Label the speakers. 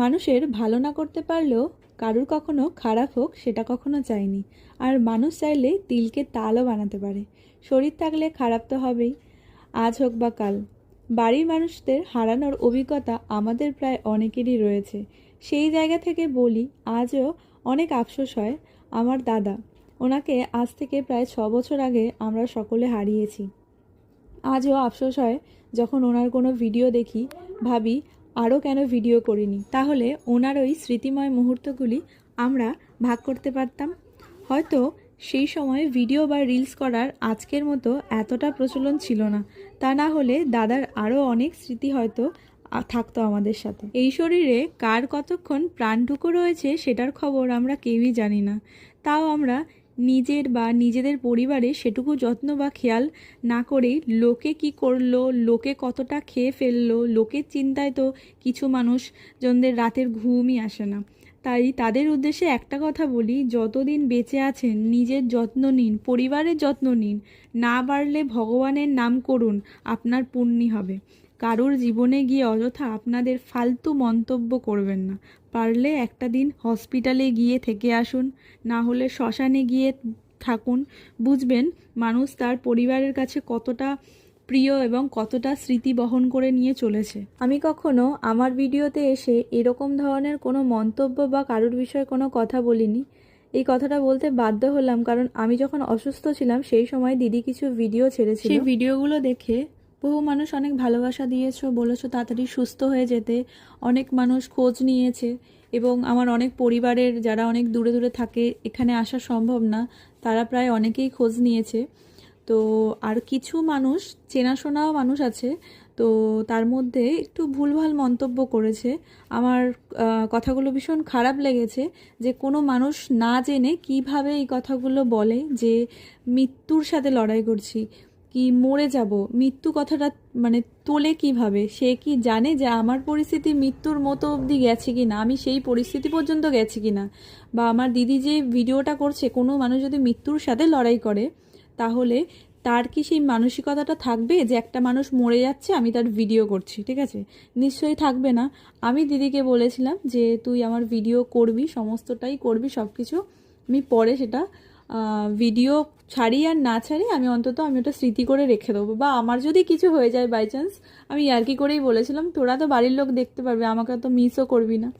Speaker 1: মানুষের ভালো না করতে পারলেও কারুর কখনো খারাপ হোক সেটা কখনো চাইনি আর মানুষ চাইলে তিলকে তালও বানাতে পারে। শরীর থাকলে খারাপ তো হবেই, আজ হোক বা কাল। বাড়ির মানুষদের হারানোর অভিজ্ঞতা আমাদের প্রায় অনেকেরই রয়েছে। সেই জায়গা থেকে বলি, আজও অনেক আফসোস হয় আমার দাদা। ওনাকে আজ থেকে প্রায় ছ বছর আগে আমরা সকলে হারিয়েছি। আজও আফসোস হয় যখন ওনার কোনো ভিডিও দেখি, ভাবি আরও কেন ভিডিও করিনি? তাহলে ওনার ওই স্মৃতিময় মুহূর্তগুলি আমরা ভাগ করতে পারতাম। হয়তো সেই সময় ভিডিও বা রিলস করার আজকের মতো এতটা প্রচলন ছিল না। তা না হলে দাদার আরও অনেক স্মৃতি হয়তো থাকতো আমাদের সাথে। এই শরীরে কার কতক্ষণ প্রাণটুকু রয়েছে সেটার খবর আমরা কেউই জানি না। তাও আমরা নিজের বা নিজেদের পরিবারে সেটুকু যত্ন বা খেয়াল না করেই লোকে কি করল, লোকে কতটা খেয়ে ফেলল লোকের চিন্তায় তো কিছু মানুষ জনদের রাতের ঘুমই আসে না। তাই তাদের উদ্দেশ্যে একটা কথা বলি, যতদিন বেঁচে আছেন, নিজের যত্ন নিন, পরিবারের যত্ন নিন। না বাড়লে ভগবানের নাম করুন, আপনার পুণ্যি হবে। কারোর জীবনে গিয়ে অযথা আপনাদের ফালতু মন্তব্য করবেন না। পারলে একটা দিন হসপিটালে গিয়ে থেকে আসুন না হলে শ্মশানে গিয়ে থাকুন। বুঝবেন মানুষ তার পরিবারের কাছে কতটা প্রিয় এবং কতটা স্মৃতি বহন করে নিয়ে চলেছে। আমি কখনো আমার ভিডিওতে এসে এরকম ধরনের কোনো মন্তব্য বা কারোর বিষয়ে কোনো কথা বলিনি। এই কথাটা বলতে বাধ্য হলাম কারণ আমি যখন অসুস্থ ছিলাম সেই সময় দিদি কিছু ভিডিও ছেড়েছিল। সেই ভিডিওগুলো দেখে বহু মানুষ অনেক ভালোবাসা দিয়েছ, বলেছ তাড়াতাড়ি সুস্থ হয়ে যেতে। অনেক মানুষ খোঁজ নিয়েছে এবং আমার অনেক পরিবারের যারা অনেক দূরে দূরে থাকে, এখানে আসা সম্ভব না, তারা প্রায় অনেকেই খোঁজ নিয়েছে। তো আর কিছু মানুষ, চেনাশোনাও মানুষ আছে, তো তার মধ্যে একটু ভুলভাল মন্তব্য করেছে। আমার কথাগুলো ভীষণ খারাপ লেগেছে যে কোনো মানুষ না জেনে কীভাবে এই কথাগুলো বলে যে মৃত্যুর সাথে লড়াই করছি। কি মরে যাব, মৃত্যু কথাটা মানে তোলে কীভাবে? সে কি জানে যে আমার পরিস্থিতি মৃত্যুর মতো অবধি গেছে কি না আমি সেই পরিস্থিতি পর্যন্ত গেছি কি না বা আমার দিদি যে ভিডিওটা করছে, কোনো মানুষ যদি মৃত্যুর সাথে লড়াই করে, তাহলে তার কি সেই মানসিকতাটা থাকবে যে একটা মানুষ মরে যাচ্ছে, আমি তার ভিডিও করছি, ঠিক আছে? নিশ্চয়ই থাকবে না। আমি দিদিকে বলেছিলাম যে, তুই আমার ভিডিও করবি, সমস্তটাই করবি সব কিছু আমি পরে সেটা ভিডিও ছাড়ি আর না ছাড়ি আমি অন্তত আমি ওটা স্মৃতি করে রেখে দেবো। বা আমার যদি কিছু হয়ে যায় বাই চান্স আমি ইয়ার্কি করেই বলেছিলাম, তোরা তো বাড়ির লোক দেখতে পারবে, আমাকে তো মিসও করবি না।